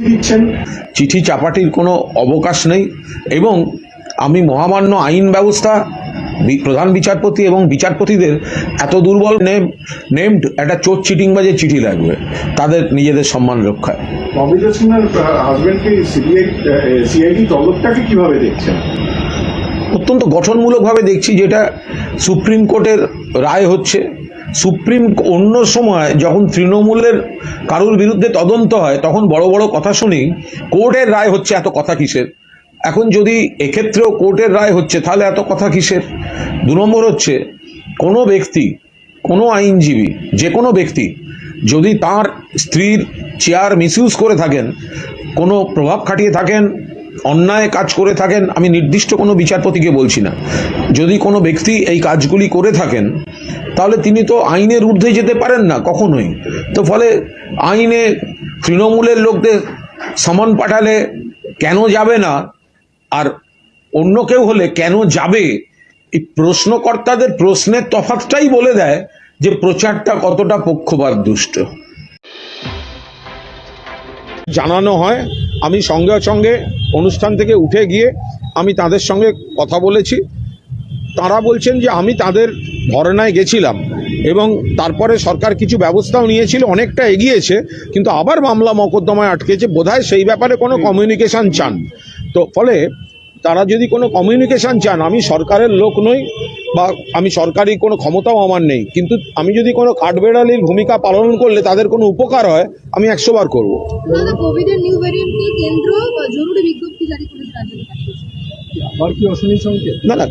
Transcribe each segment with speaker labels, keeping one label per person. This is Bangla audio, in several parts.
Speaker 1: দিচ্ছেন।
Speaker 2: চিঠি চাপাটির কোনো অবকাশ নেই এবং আমি মহামান্য আইন ব্যবস্থা প্রধান বিচারপতি এবং বিচারপতিদের এত দুর্বল নেম নেমড একটা চোর চিটিং বাজে চিঠি লাগবে। তাদের নিজেদের সম্মান রক্ষায়।
Speaker 1: ববিতা সিনহার হাজবেন্ডকে সিবিআই সিআইডি তলবটাকে কীভাবে দেখছেন?
Speaker 2: অত্যন্ত গঠনমূলকভাবে দেখছি যেটা সুপ্রিম কোর্টের রায় হচ্ছে। সুপ্রিম অন্য সময় যখন তৃণমূলের কারুর বিরুদ্ধে তদন্ত হয়, তখন বড় বড় কথা শুনি, কোর্টের রায় হচ্ছে এত কথা কিসের? এখন যদি এক্ষেত্রেও কোর্টের রায় হচ্ছে, তাহলে এত কথা কিসের? দু নম্বর হচ্ছে, কোনো ব্যক্তি, কোনো আইনজীবী, যে কোনো ব্যক্তি, যদি তার স্ত্রীর চেয়ার মিসইউজ করে থাকেন, কোনো প্রভাব খাটিয়ে থাকেন অন্যায় কাজ করে থাকেন, আমি নির্দিষ্ট কোনো বিচারপতিকে বলছি না। যদি কোনো ব্যক্তি এই কাজগুলি করে থাকেন, তাহলে তিনি তো আইনের ঊর্ধ্বে যেতে পারেন না কখনোই। তো ফলে আইনে তৃণমূলের লোকদের সমান পাঠালে কেন যাবে না? আর অন্য কেউ হলে কেন যাবে? এই প্রশ্নকর্তাদের প্রশ্নের তফাৎটাই বলে দেয় যে প্রচারটা কতটা পক্ষপাত দুষ্ট জানানো হয়, আমি সঙ্গে সঙ্গে অনুষ্ঠান থেকে উঠে গিয়ে আমি তাদের সঙ্গে কথা বলেছি। তারা বলছেন যে আমি তাদের ধর্নায় গেছিলাম এবং তারপরে সরকার কিছু ব্যবস্থাও নিয়েছিল অনেকটা এগিয়েছে কিন্তু আবার মামলা মকদ্দমায় আটকেছে। বোধহয় সেই ব্যাপারে কোনো কমিউনিকেশান চান। তো ফলে তারা যদি কোনো কমিউনিকেশান চান আমি সরকারের লোক নই বা আমি সরকারি কোনো ক্ষমতাও আমার নেই কিন্তু আমি যদি কোনো কাঠবেড়ালির ভূমিকা পালন করলে তাদের কোনো উপকার হয় আমি একশোবার করব।
Speaker 3: কেন্দ্র বা জরুরি বিজ্ঞপ্তি জারি করেছে রাজ্যকে পাঠিয়েছে।
Speaker 1: আবার কি অশনি সংকেত?
Speaker 2: না না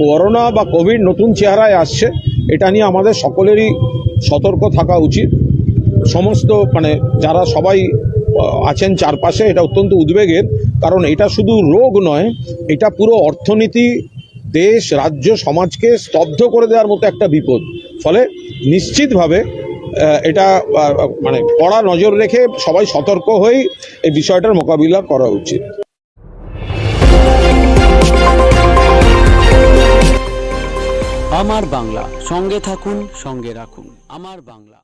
Speaker 2: করোনা বা কোভিড নতুন চেহারায় আসছে এটা নিয়ে আমাদের সকলেরই সতর্ক থাকা উচিত। সমস্ত মানে যারা সবাই আছেন চারপাশে এটা অত্যন্ত উদ্বেগের কারণ এটা শুধু রোগ নয় এটা পুরো অর্থনীতি দেশ রাজ্য সমাজকে স্তব্ধ করে দেওয়ার মতো একটা বিপদ। ফলে নিশ্চিতভাবে এটা মানে কড়া নজর রেখে সবাই সতর্ক হয়ে এই বিষয়টার মোকাবিলা করা উচিত।
Speaker 4: আমার বাংলা, সঙ্গে থাকুন, সঙ্গে রাখুন। আমার বাংলা।